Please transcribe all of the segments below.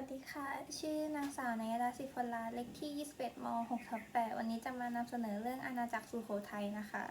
วัสดีค่ะ ชื่อนางสาวนายดาสิฟลาเลขที่ 21ม6ทับ8วันนี้จะมานำเสนอเรื่องอาณาจักรสุโขทัยนะคะ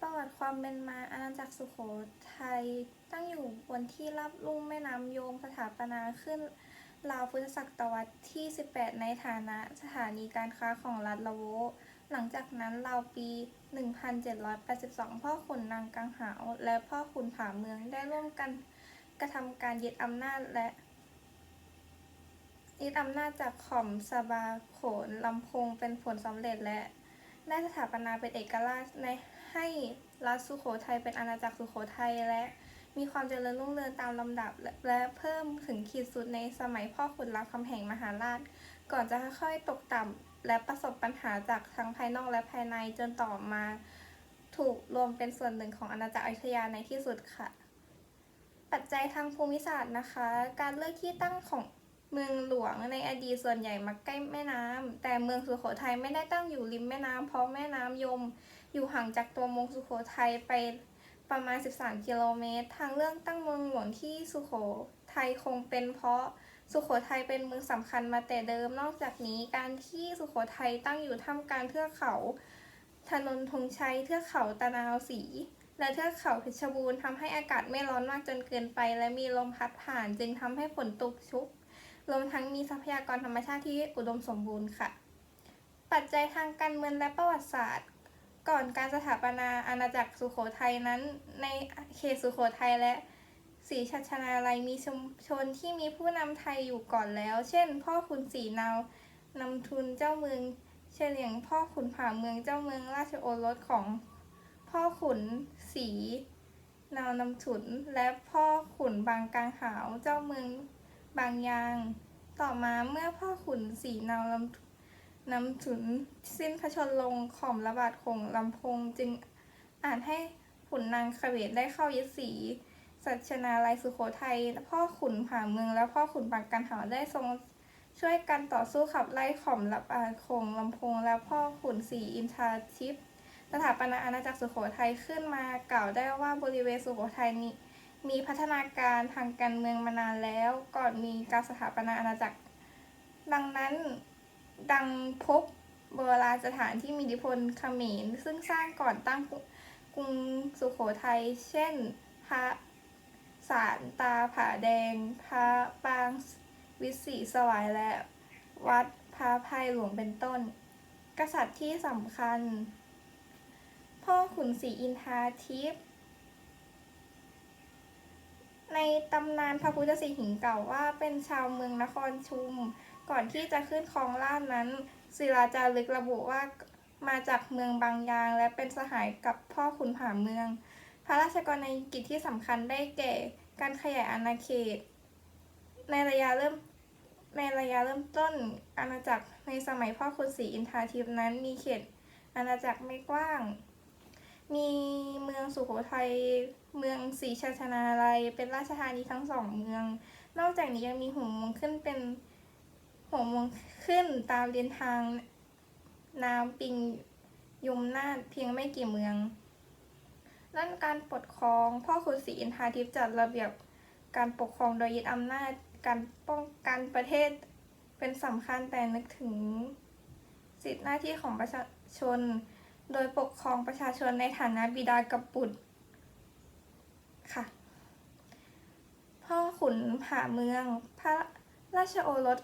ประวัติความเป็นมาอาณาจักรสุโขทัยตั้งอยู่บนที่ราบลุ่มแม่น้ำโยมสถาปนาขึ้นราวพุทธศตวรรษที่ 18 ในฐานะสถานีการค้าของรัฐละโว หลังจากนั้นราวปี 1782 พ่อขุนนางกังหาว และพ่อขุนผาเมืองได้ร่วมกันกระทำการยึดอำนาจและ ยึดอำนาจจากขอมสบาโขนลำพงเป็นผลสำเร็จและได้สถาปนาเป็นเอกราชในให้รัฐสุโขทัยเป็นอาณาจักรสุโขทัยและมีความเจริญรุ่งเรืองตามลำดับและและเพิ่มถึงขีดสุดในสมัยพ่อขุนรามคำแหงมหาราช ก่อนจะค่อยๆตกต่ำและประสบปัญหาจากทั้งภายนอกและภายในจนต่อมา ถูกรวมเป็นส่วนหนึ่งของอาณาจักรอยุธยาในที่สุดค่ะ ปัจจัยทางภูมิศาสตร์นะคะ การเลือกที่ตั้งของ เมืองหลวงในอดีตส่วนใหญ่มักใกล้แม่น้ำแต่เมืองสุโขทัยไม่ได้ตั้งอยู่ริมแม่น้ำเพราะแม่น้ำยม อยู่ห่างจากตัวเมืองสุโขทัยไปประมาณ 13 กิโลเมตร ทางเรื่องตั้งเมืองหลวงที่สุโขทัยคงเป็นเพราะสุโขทัยเป็นเมืองสำคัญมาแต่เดิม นอกจากนี้การที่สุโขทัยตั้งอยู่ท่ามกลางเทือกเขาถนนธงชัย เทือกเขาตะนาวศรีและเทือกเขาเพชรบูรณ์ทำให้อากาศไม่ร้อนมากจนเกินไป และมีลมพัดผ่านจึงทำให้ฝนตกชุก รวมทั้งมีทรัพยากรธรรมชาติที่อุดมสมบูรณ์ค่ะ ปัจจัยทางการเมืองและประวัติศาสตร์ ก่อนการสถาปนาอาณาจักรสุโขทัยนั้น ในเขตสุโขทัยและศรีชัชนาลัยมีชุมชนที่มีผู้นำไทยอยู่ก่อนแล้ว เช่น พ่อขุนศรีนาวนำทุนเจ้าเมืองเฉลียงพ่อขุนผาเมืองเจ้าเมืองราชโอรสของ พ่อขุนศรีนาวนำถุนและพ่อขุนบางกลางหาวเจ้าเมือง บางยาง ต่อมาเมื่อพ่อขุนศรีนาวลำนำถุนสิ้นพระชนลงข่อมระบาดของลำพงจึงอ่าจให้ขุนนางเขวดได้เข้ายึดศรีสัชนาลัยสุโขทัยพ่อขุนผาเมืองและพ่อขุนบางกลางหาได้ทรงช่วยกันต่อสู้ขับไล่ข่อมระบาดของลำพงและพ่อขุนศรีอินทราทิพสถาปนาอาณาจักรสุโขทัยขึ้นมากล่าวได้ว่าบริเวณสุโขทัยนี้ มีพัฒนาการทางการเมืองมานานแล้ว ก่อนมีการสถาปนาอาณาจักร ดังนั้นดังพบโบราณสถานที่มีอิทธิพลเขมรซึ่งสร้างก่อนตั้งกรุงสุโขทัย เช่น พระสารตาผาแดง พระปางวิสีสวายและ วัดพระภัยหลวงเป็นต้น กษัตริย์ที่สำคัญ พ่อขุนศรีอินทราทิพย์ ในตำนานพระพุทธสิหิงเก่าว่าเป็นชาวเมืองนครชุม ก่อนที่จะขึ้นครองราชนั้น ศิลาจารึกระบุว่ามาจากเมืองบางยาง และเป็นสหายกับพ่อขุนผาเมือง พระราชกรณียกิจที่สำคัญได้แก่การขยายอาณาเขต ในระยะเริ่มในระยะเริ่มต้นอาณาจักรในสมัยพ่อขุนศรีอินทราทิพย์นั้นมีเขตอาณาจักรไม่กว้าง มีเมืองสุโขทัย เมืองศรีชัชนาลัย เป็นราชธานีทั้งสองเมือง นอกจากนี้ยังมีหัวเมืองขึ้นเป็นหัวเมืองขึ้นตามเรียนทางน้ำปิงยมนาถเพียงไม่กี่เมืองด้านการปกครองพ่อขุนศรีอินทราทิพย์จัดระเบียบการปกครองโดยยึดอำนาจการป้องกันประเทศเป็นสำคัญแต่นึกถึงสิทธิหน้าที่ของประชาชน โดยปกครองประชาชนในฐานะบิดากับบุตรค่ะ พ่อขุนผาเมือง พระราชโอรส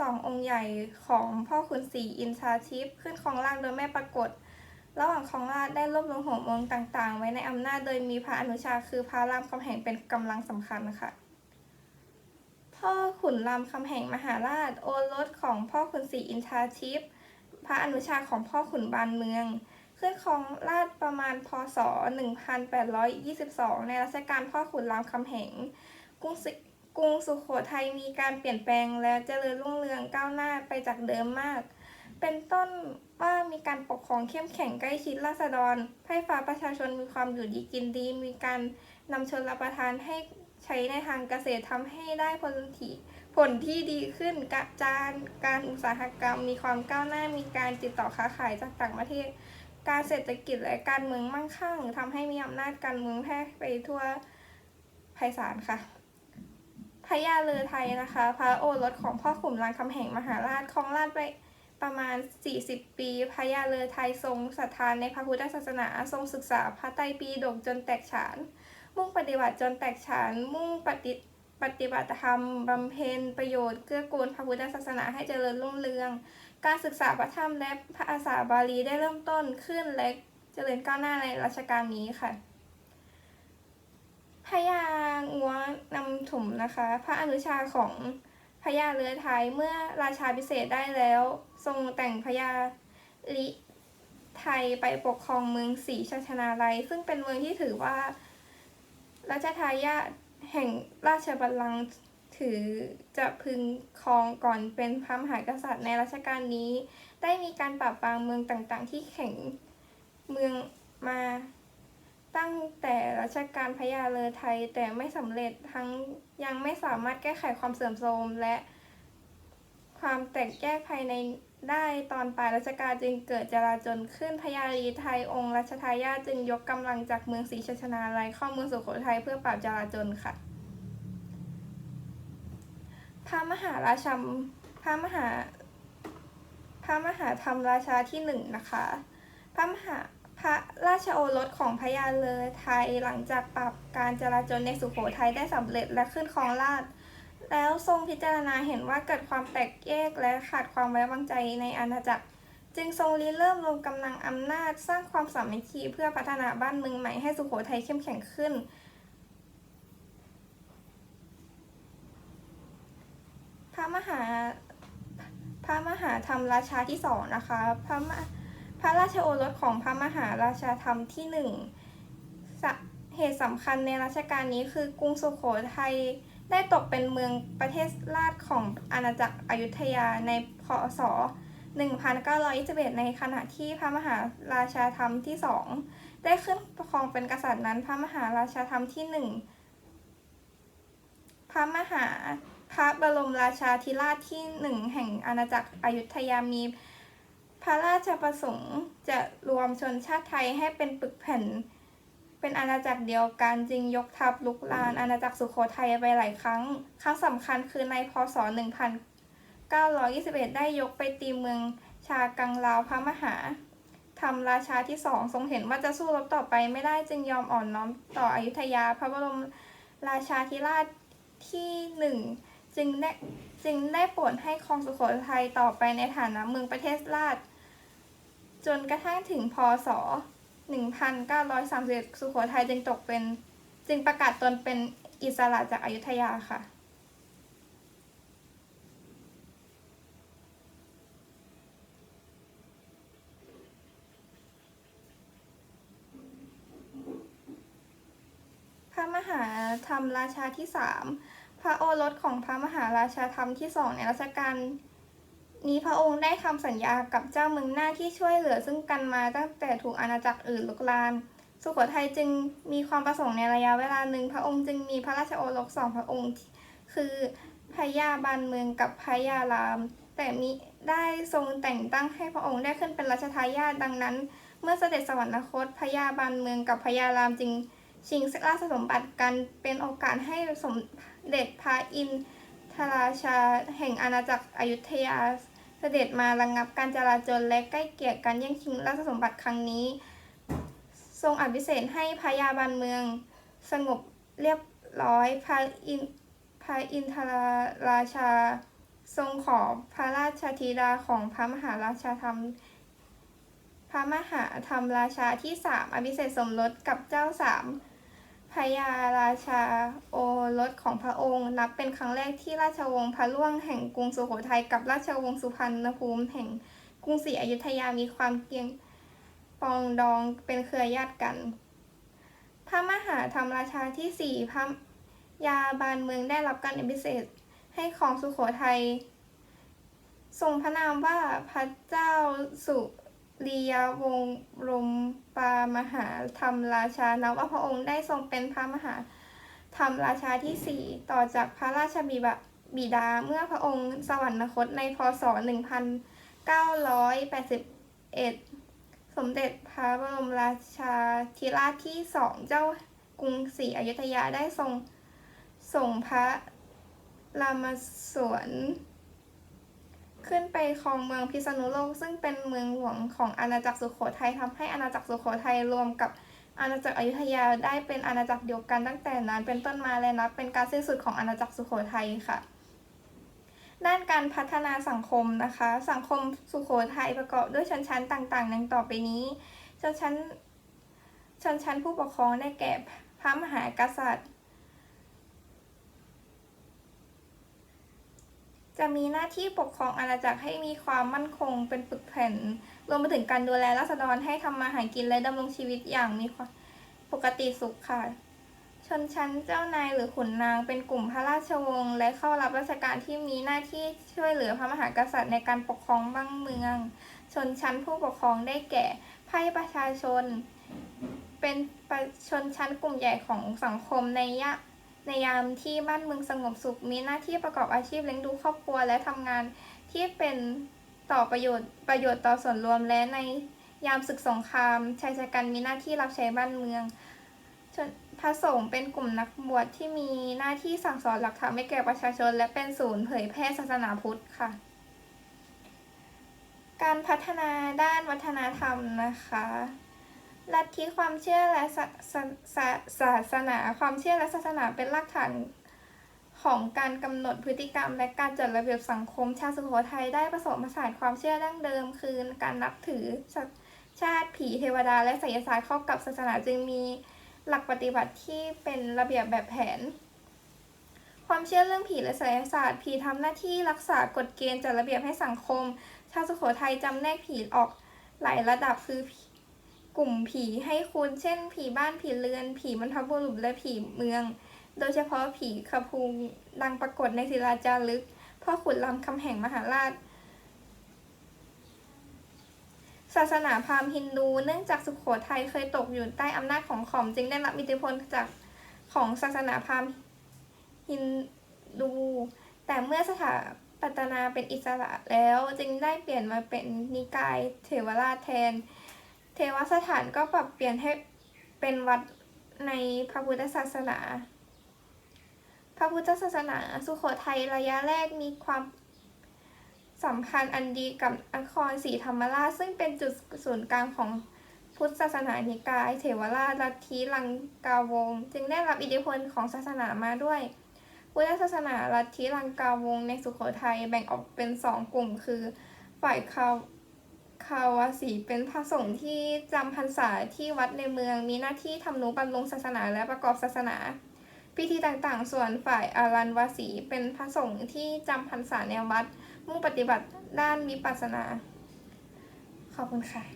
สององค์ใหญ่ของพ่อขุนศรีอินทราทิพย์ขึ้นครองราชโดยไม่ปรากฏ ระหว่างครองราชได้รวบรวมหัวเมืองต่าง ๆ ไว้ในอำนาจโดยมีพระอนุชาคือพระรามคำแหงเป็นกำลังสำคัญค่ะพ่อขุนรามคำแหงมหาราชโอรสของพ่อขุนศรีอินทราทิพย์ พระอนุชาของพ่อขุนบานเมือง ขึ้นครองราชประมาณพศ 1822 ในรัชกาลพ่อขุนรามคำแหงกรุงศรีกรุงสุโขทัยมีการเปลี่ยนแปลงและเจริญรุ่งเรืองก้าวหน้าไปจากเดิมมาก เป็นต้นว่ามีการปกครองเข้มแข็งใกล้ชิดราษฎรไพร่ฟ้าประชาชนมีความอยู่ดีกินดี มีการนำชนรับประทานให้ใช้ในทางเกษตรทำให้ได้ผลที่ ผลที่ดีขึ้นกระจายการอุตสาหกรรม มีความก้าวหน้ามีการติดต่อค้าขายจากต่างประเทศ การเศรษฐกิจและการเมืองมั่งคั่งทำให้มีอำนาจการเมืองแพร่ไปทั่วไพศาลค่ะพระยาเรือไทยนะคะ พระโอรสของพ่อขุนรามคำแหงมหาราชครองราชย์ไปประมาณ 40 ปีพระยาเรือไทยทรงศรัทธานในพระพุทธศาสนา ทรงศึกษาพระไตรปิฎกจนแตกฉาน มุ่งปฏิบัติจนแตกฉาน มุ่งปฏิ ปฏิบัติธรรมบำเพ็ญประโยชน์เกื้อกูลพระพุทธศาสนาให้เจริญรุ่งเรือง การศึกษาพระธรรมและภาษาบาลีได้เริ่มต้นขึ้นและเจริญก้าวหน้าในรัชกาลนี้ค่ะพญางัวนำถุมนะคะ พระอนุชาของพญาเรือไทยเมื่อราชาพิเศษได้แล้ว ทรงแต่งพญาลิไทยไปปกครองเมืองศรีชัชนาลัย ซึ่งเป็นเมืองที่ถือว่ารัชทายาท แห่งราชบัลลังก์ถือจะพึงครองก่อนเป็นพระมหากษัตริย์ในรัชกาลนี้ ได้มีการปราบปรามเมืองต่างๆ ที่แข่งเมืองมาตั้งแต่รัชกาลพญาเลอไทยแต่ไม่สำเร็จทั้งยังไม่สามารถแก้ไขความเสื่อมโทรมและความแตกแยกภายใน ได้ตอนปลายรัชกาลจึงเกิดจลาจลขึ้นพญาลีไทยองค์รัชทายาทจึงยกกำลังจากเมืองศรีชัชนาลัยเข้าเมืองสุโขทัยเพื่อปราบจลาจลค่ะ พระมหาราชาพระมหา พระมหาธรรมราชาที่หนึ่งนะคะ พระมหาพระราชโอรสของพญาเลอไทยหลังจากปรับการจราจรในสุโขทัยได้สำเร็จและขึ้นครองราชย์ แล้วทรงพิจารณาเห็นว่าเกิดความแตกแยกและขาดความไว้วางใจในอาณาจักร จึงทรงริเริ่มรวมกำลังอำนาจสร้างความสามัคคีเพื่อพัฒนาบ้านเมืองใหม่ให้สุโขทัยเข้มแข็งขึ้น พระมหาพระมหาธรรมราชาที่สองนะคะ พระพระราชโอรสของพระมหาราชาธรรมที่หนึ่ง เหตุสำคัญในรัชกาลนี้คือกรุงสุโขทัยได้ตกเป็นเมืองประเทศราชของอาณาจักรอยุธยาในพศ 1921 ในขณะที่พระมหาราชาธรรมที่สองได้ขึ้นครองเป็นกษัตริย์นั้นพระมหาราชาธรรมที่หนึ่งพระมหาพระบรมราชาธิราชที่หนึ่งแห่งอาณาจักรอยุธยามีพระราชประสงค์จะรวมชนชาติไทยให้เป็นปึกแผ่น เป็นอาณาจักรเดียวกันจึงยกทัพลุกลานอาณาจักรสุโขทัยไปหลายครั้ง ครั้งสำคัญคือในพศ 1921 ได้ยกไปตีเมืองชากังลาวพระมหาธรรมราชาที่สองทรงเห็นว่าจะสู้รบต่อไปไม่ได้จึงยอมอ่อนน้อมต่ออยุธยา พระบรมราชาธิราชที่หนึ่งจึงได้จึงได้โปรดให้ครองสุโขทัยต่อไปในฐานะเมืองประเทศราช จนกระทั่งถึงพศ 1931 สุโขทัยจึงตกเป็น จึงประกาศตนเป็นอิสระจากอายุทยาค่ะ พระมหาธรรมราชาที่สามพระโอรสของพระมหาราชาธรรมที่สองในรัชกาล นี้พระองค์ได้ทำสัญญากับเจ้าเมืองหน้าที่ช่วยเหลือซึ่งกันมาตั้งแต่ถูกอาณาจักรอื่นลุกลานสุโขทัยจึงมีความประสงค์ในระยะเวลาหนึ่งพระองค์จึงมีพระราชโอรสสองพระองค์ คือพญาบานเมืองกับพญาราม แต่มิได้ทรงแต่งตั้งให้พระองค์ได้ขึ้นเป็นรัชทายาทดังนั้น เมื่อเสด็จสวรรคตพญาบานเมืองกับพญารามจึงชิงราชสมบัติกันเป็นโอกาสให้สมเด็จพระอินทร พราชาแห่งอาณาจักรอยุธยาเสด็จมาระงงับการจลาจลและใกล้เกลี่ยการแย่งชิงราชสมบัติครั้งนี้ ทรงอภิเษกให้พระยาบานเมือง สงบเรียบร้อยพระอินพระอินทราราชา ทรงขอพระราชธิดาของพระมหาราชาธรรม พระมหาธรรมราชาที่สามอภิเษกสมรสกับเจ้าสาม พญาราชาโอรสของพระองค์ นับเป็นครั้งแรกที่ราชวงศ์พระล่วงแห่งกรุงสุโขทัยกับราชวงศ์สุพรรณภูมิแห่งกรุงศรีอยุธยามีความเกี่ยงปองดองเป็นเครือญาติกัน พระมหาธรรมราชาที่สี่พระยาบานเมืองได้รับการอภิเษกให้ของสุโขทัยทรงพระนามว่าพระเจ้าสุ ริยวงรมปามหาธรรมราชานับว่าพระองค์ได้ทรงเป็นพระมหาธรรมราชาที่สี่ต่อจากพระราชบิบะบิดาเมื่อพระองค์สวรรคตในพศ 1981 สมเด็จพระบรมราชาธิราชที่สองเจ้ากรุงศรีอยุธยาได้ทรงส่งพระรามสวน ขึ้นไปครองเมืองพิษณุโลก ซึ่งเป็นเมืองหลวงของอาณาจักรสุโขทัยทำให้อาณาจักรสุโขทัยรวมกับอาณาจักรอยุธยาได้เป็นอาณาจักรเดียวกันตั้งแต่นั้นเป็นต้นมาและนับเป็นการสิ้นสุดของอาณาจักรสุโขทัยค่ะ ด้านการพัฒนาสังคมนะคะ สังคมสุโขทัยประกอบด้วยชนชั้นต่างๆดังต่อไปนี้ ชนชั้นชนชั้นผู้ปกครองได้แก่พระมหากษัตริย์ จะมีหน้าที่ปกครองอาณาจักรให้มีความมั่นคงเป็นปึกแผ่น รวมไปถึงการดูแลราษฎรให้ทำมาหากินและดำรงชีวิตอย่างมีความปกติสุขค่ะ ชนชั้นเจ้านายหรือขุนนางเป็นกลุ่มพระราชวงศ์และเข้ารับราชการที่มีหน้าที่ช่วยเหลือพระมหากษัตริย์ในการปกครองบ้านเมือง ชนชั้นผู้ปกครองได้แก่ไพ่ประชาชน เป็นชนชั้นกลุ่มใหญ่ของสังคมในยะ ในยามที่บ้านเมืองสงบสุข มีหน้าที่ประกอบอาชีพเลี้ยงดูครอบครัวและทำงานที่เป็นต่อประโยชน์ประโยชน์ต่อส่วนรวมและในยามศึกสงครามชายชะกันมีหน้าที่รับใช้บ้านเมืองชนพระสงฆ์เป็นกลุ่มนักบวชที่มีหน้าที่สั่งสอนหลักธรรมให้แก่ประชาชน และเป็นศูนย์เผยแพร่ศาสนาพุทธค่ะ การพัฒนาด้านวัฒนธรรมนะคะ ลัทธิความเชื่อและศาสศาศาสนา ความเชื่อและศาสนาเป็นรากฐานของการกำหนดพฤติกรรม และการจัดระเบียบสังคม ชาวสุโขทัยได้ผสมผสานความเชื่อดั้งเดิม คือการนับถือชาติผีเทวดา และไสยศาสตร์เข้ากับศาสนาจึงมีหลักปฏิบัติที่เป็นระเบียบแบบแผน ความเชื่อเรื่องผีและไสยศาสตร์ผีทำหน้าที่รักษากฎเกณฑ์จัดระเบียบให้สังคม ชาวสุโขทัยจำแนกผีออกหลายระดับคือ กลุ่มผีให้คุณ เช่น ผีบ้านผีเรือน ผีบรรพบุรุษและผีเมือง โดยเฉพาะผีขพูงดังปรากฏในศิลาจารึกพ่อขุนรามคำแห่งมหาราช ศาสนาพราหมณ์ฮินดูเนื่องจากสุขโขทัยเคยตกอยู่ใต้อำนาจของขอมจึงได้รับอิทธิพลจากของศาสนาพราหมณ์ฮินดู แต่เมื่อสถาปัตนาเป็นอิสระแล้วจึงได้เปลี่ยนมาเป็นนิกายเถรวราชแทน เทวสถานก็ปรับเปลี่ยนให้เป็นวัดในพระพุทธศาสนา พระพุทธศาสนาสุโขทัยระยะแรกมีความสัมพันธ์อันดีกับนครศรีธรรมราช ซึ่งเป็นจุดศูนย์กลางของพุทธศาสนานิกายเถรวราชลัทธิลังกาวงศ์จึงได้รับอิทธิพลของศาสนามาด้วย พุทธศาสนาลัทธิลังกาวงศ์ในสุโขทัยแบ่งออกเป็นสองกลุ่มคือ ฝ่ายคาว คาวาสีเป็นพระสงฆ์ที่จำพรรษาที่วัดในเมือง มีหน้าที่ทำนุบำรุงศาสนาและประกอบศาสนา พิธีต่างๆ ส่วนฝ่ายอารันวาสีเป็นพระสงฆ์ที่จำพรรษาในวัด มุ่งปฏิบัติด้านวิปัสสนา ขอบคุณค่ะ